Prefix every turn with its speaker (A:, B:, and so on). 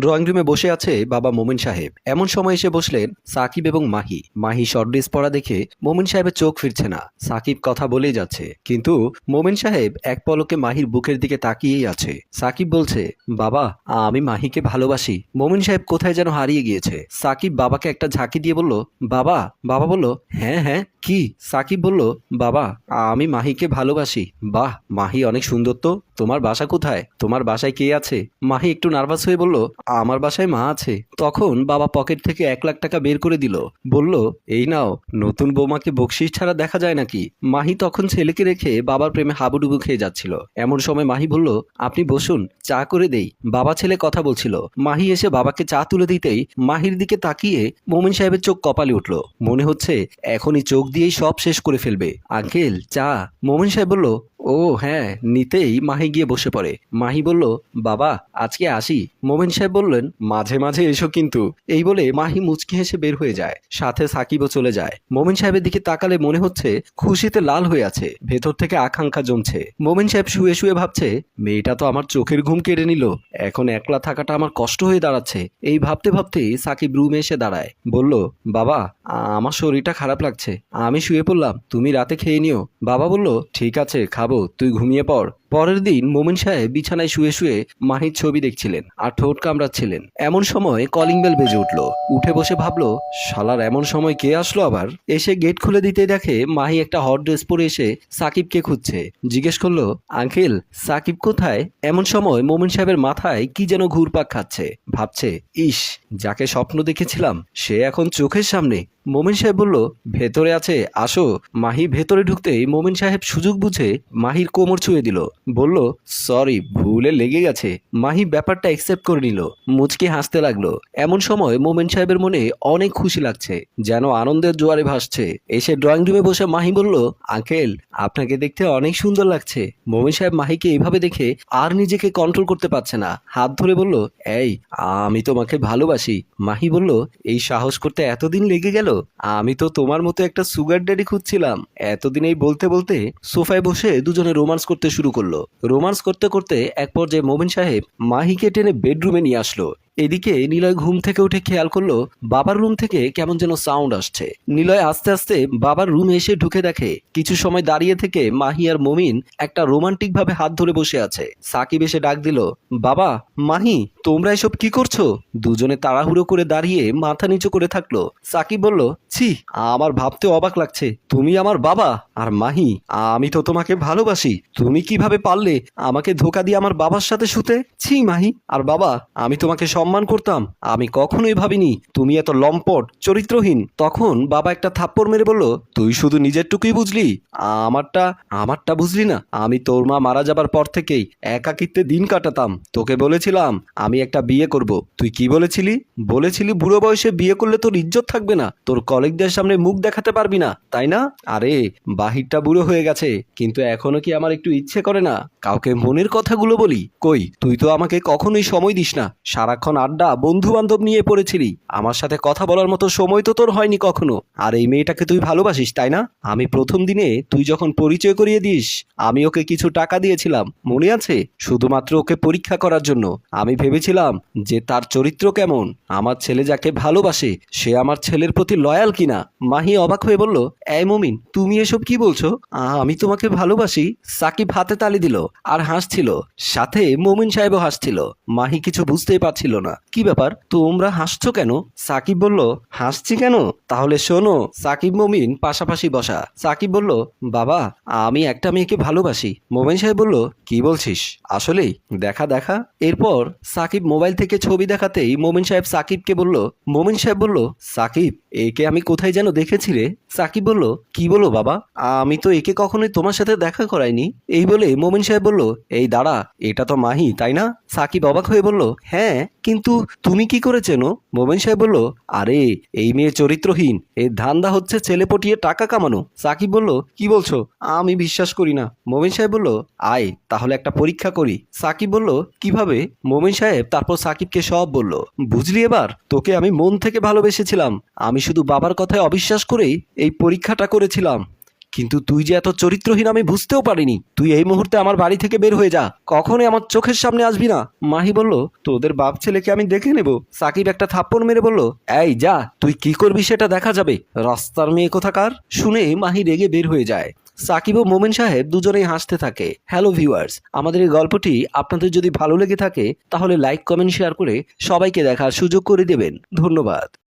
A: Drawing রুমে বসে আছে বাবা মোমিন সাহেব। এমন সময় এসে বসলেন সাকিব এবং মাহি। মাহি শর্ট ড্রেস পরা দেখে মোমিন সাহেবের চোখ ফিরছে না। সাকিব কথা বলেই যাচ্ছে। কিন্তু মোমিন সাহেব এক পলকে মাহির বুকের দিকে তাকিয়েই আছে। সাকিব বলছে, বাবা, আমি মাহিকে ভালোবাসি। মোমিন সাহেব কোথায় যেন হারিয়ে গিয়েছে? সাকিব বাবাকে একটা ঝাঁকি দিয়ে বলল, বাবা বাবা বলল হ্যাঁ হ্যাঁ কি? সাকিব বলল, বাবা, আমি মাহিকে ভালোবাসি। বাহ, মাহি অনেক সুন্দর তো? তোমার বাসা কোথায়? তোমার বাসায় কে আছে? মাহি একটু নার্ভাস হয়ে বলল, আমার বাসায় মা আছে। তখন বাবা পকেট থেকে এক লাখ টাকা বের করে দিল। বলল, এই নাও, নতুন বৌমাকে বকশিস ছাড়া দেখা যায় নাকি? মাহি তখন ছেলেকে রেখে বাবার প্রেমে হাবুডুবু খেয়ে যাচ্ছিল। এমন সময় মাহি বলল, আপনি বসুন, চা করে দেই। বাবা ছেলে কথা বলছিল। মাহি এসে বাবাকে চা তুলে দিতেই মাহির দিকে তাকিয়ে মোমিন সাহেবের চোখ কপালে উঠল। মনে হচ্ছে এখনই চোখ দিয়েই সব শেষ করে ফেলবে। আঙ্কেল, চা। মোমিন সাহেব বলল ও হ্যাঁ নিতেই মাহি গিয়ে বসে পড়ে। মাহি বলল, বাবা, আজকে আসি। মোমেন সাহেব বললেন, মাঝে মাঝে এসো কিন্তু। এই বলে মাহি মুচকি হেসে বের হয়ে যায়, সাথে সাকিবও চলে যায়। মোমেন সাহেবের দিকে তাকালে মনে হচ্ছে খুশিতে লাল হয়ে আছে, ভেতর থেকে আকাঙ্ক্ষা জমছে। মোমেন সাহেব শুয়ে শুয়ে ভাবছে, মেয়েটা তো আমার চোখের ঘুম কেড়ে নিল, এখন একলা থাকাটা আমার কষ্ট হয়ে দাঁড়াচ্ছে। এই ভাবতে ভাবতেই সাকিব রুমে এসে দাঁড়ায়। বলল, বাবা আমার শরীরটা খারাপ লাগছে, আমি শুয়ে পড়লাম, তুমি রাতে খেয়ে নিও। বাবা বলল, ঠিক আছে, খাব। তুই ঘুমিয়ে পড়। পরের দিন মোমিন সাহেব বিছানায় শুয়ে শুয়ে মাহির ছবি দেখছিলেন আর ঠোঁট কামড়াচ্ছিলেন। এমন সময় কলিং বেল বেজে উঠল। উঠে বসে ভাবলো, শালার, এমন সময় কে আসলো আবার? এসে গেট খুলে দিতে দেখে মাহি একটা হট ড্রেস পরে এসে সাকিবকে খুঁজছে। জিজ্ঞেস করল, আঙ্কেল, সাকিব কোথায়? এমন সময় মোমিন সাহেবের মাথায় কি যেন ঘুরপাক খাচ্ছে। ভাবছে, ইস, যাকে স্বপ্ন দেখেছিলাম, সে এখন চোখের সামনে। মোমিন সাহেব বলল, ভেতরে আছে, আসো। মাহি ভেতরে ঢুকতেই মোমিন সাহেব সুযোগ বুঝে মাহির কোমর ছুঁয়ে দিল। বলল, সরি, ভুলে লেগে গেছে। মাহি ব্যাপারটা অ্যাকসেপ্ট করে নিল। মুচকি হাসতে লাগল। এমন সময় মোমিন সাহেবের মনে অনেক খুশি লাগছে, যেন আনন্দের জোয়ারে ভাসছে। এসে ড্রয়িং রুমে বসে মাহি বলল, আঙ্কেল, আপনাকে দেখতে অনেক সুন্দর লাগছে। মোমিন সাহেব মাহিকে এইভাবে দেখে আর নিজেকে কন্ট্রোল করতে পারছে না। হাত ধরে বলল, এই, আমি তোমাকে ভালোবাসি। মাহি বলল, এই সাহস করতে এতদিন লেগে গেল? আমি তো তোমার মতো একটা সুগার ড্যাডি খুঁজছিলাম। এতদিন এই বলতে বলতে সোফায় বসে দুজনে রোমান্স করতে শুরু করল। রোমান্স করতে করতে এক পর্যায়ে মোমিন সাহেব মাহিকে টেনে বেডরুমে নিয়ে আসলো। এদিকে নিলয় ঘুম থেকে উঠে খেয়াল করল বাবার রুম থেকে কেমন যেন সাউন্ড আসছে। নিলয় আস্তে আস্তে বাবার রুমে এসে ঢুকে দেখে কিছু সময় দাঁড়িয়ে থেকে মাহি আর মমিন একটা রোমান্টিক ভাবে হাত ধরে বসে আছে। সাকিব এসে ডাক দিল, বাবা, মাহি, তোমরা এসব কি করছ? দুজনে তাড়াহুড়ো করে দাঁড়িয়ে মাথা নিচু করে থাকল। সাকিব বলল, ছি, আমার ভাবতে অবাক লাগছে। তুমি আমার বাবা আর মাহি, আমি তো তোমাকে ভালোবাসি। তুমি কীভাবে পারলে আমাকে ধোকা দিয়ে আমার বাবার সাথে শুতে? ছি, মাহি, আর বাবা, আমি তোমাকে সম্মান করতাম, আমি কখনোই ভাবিনি, তুমি এত লম্পট, চরিত্রহীন। তখন বাবা একটা থাপ্পড় মেরে বলল, তুই শুধু নিজেরটুকুই বুঝলি? আমারটা আমারটা বুঝলি না? আমি তোর মা মারা যাবার পর থেকেই একাকিত্বে দিন কাটাতাম। তোকে বলেছিলাম, আমি একটা বিয়ে করব। তুই কি বলেছিলি? বলেছিলি বুড়ো বয়সে বিয়ে করলে তোর ইজ্জত থাকবে না। তোর কলিগদের সামনে মুখ দেখাতে পারবি না, তাই না? আরে, বাহিরটা বুড়ো হয়ে গেছে, কিন্তু এখনও কি আমার একটু ইচ্ছে করে না? কাউকে মনের কথাগুলো বলি? কই, তুই তো আমাকে কখনোই সময় দিস না। সারাক্ষণ আড্ডা বন্ধু বান্ধব নিয়ে পড়েছিলি, আমার সাথে কথা বলার মতো সময় তো তোর হয়নি কখনো। আর এই মেয়েটাকে তুই ভালোবাসিস, তাই না? আমি প্রথম দিনে তুই যখন পরিচয় করিয়ে দিস, আমি ওকে কিছু টাকা দিয়েছিলাম, মনে আছে? শুধুমাত্র ওকে পরীক্ষা করার জন্য। আমি ভেবেছিলাম যে তার চরিত্র কেমন, আমার ছেলে যাকে ভালোবাসে, সে আমার ছেলের প্রতি লয়াল কিনা। মাহি অবাক হয়ে বলল, এই মমিন, তুমি এসব কি বলছো? আমি তোমাকে ভালোবাসি। সাকিব হাতে তালি দিল আর হাসছিল। সাথে মমিন সাহেবও হাসছিল। মাহি কিছু বুঝতেই পারছিল না। কি ব্যাপার? তোমরা হাসছো কেন? সাকিব বলল, হাসছি কেন? তাহলে শোনো, সাকিব মমিন পাশাপাশি বসা। সাকিব বলল, বাবা, আমি একটা মেয়েকে ভালোবাসি। মোমিন সাহেব বলল, কি বলছিস? আসলেই, দেখা দেখা। এরপর সাকিব মোবাইল থেকে ছবি দেখাতেই মোমিন সাহেব সাকিবকে বলল, মোমিন সাহেব বলল, সাকিব, একে আমি কোথায় যেন দেখেছি রে। সাকিব বলল, কি বলো বাবা? আমি তো একে কখনোই তোমার সাথে দেখা করাইনি। এই বলে মোমিন সাহেব বলল, এই দাঁড়া, এটা তো মাহি, তাই না? সাকিব অবাক হয়ে বলল হ্যাঁ কিন্তু তুমি কি করে চেনো? মোমিন সাহেব বলল, আরে, এই মেয়ে চরিত্রহীন, এর ধান্দা হচ্ছে ছেলে পটিয়ে টাকা কামানো। সাকিব বলল, কি বলছো? আমি বিশ্বাস করি না। মোমিন সাহেব বলল, আয়, তাহলে একটা পরীক্ষা করি। সাকিব বলল, কীভাবে? মোমিন সাহেব তারপর সাকিবকে সব বলল, বুঝলি এবার? তোকে আমি মন থেকে ভালোবেসেছিলাম। আমি শুধু বাবার কথায় অবিশ্বাস করেই এই পরীক্ষাটা করেছিলাম। কিন্তু তুই যে এত চরিত্রহীন আমি বুঝতেও পারিনি। তুই এই মুহূর্তে আমার বাড়ি থেকে বের হয়ে যা। কখনোই আমার চোখের সামনে আসবি না। মাহি বলল, তোদের বাপ ছেলেকে আমি দেখে নেব। সাকিব একটা থাপ্পড় মেরে বলল, এই যা, তুই কি করবি সেটা দেখা যাবে। রাস্তার মেয়ে কোথাকার? শুনে মাহি রেগে বের হয়ে যায়। সাকিব ও মোমেন সাহেব দুজনেই হাসতে থাকে। হ্যালো ভিউয়ার্স আমাদের এই গল্পটি আপনাদের যদি ভালো লেগে থাকে, তাহলে লাইক কমেন্ট শেয়ার করে সবাইকে দেখার সুযোগ করে দেবেন। ধন্যবাদ।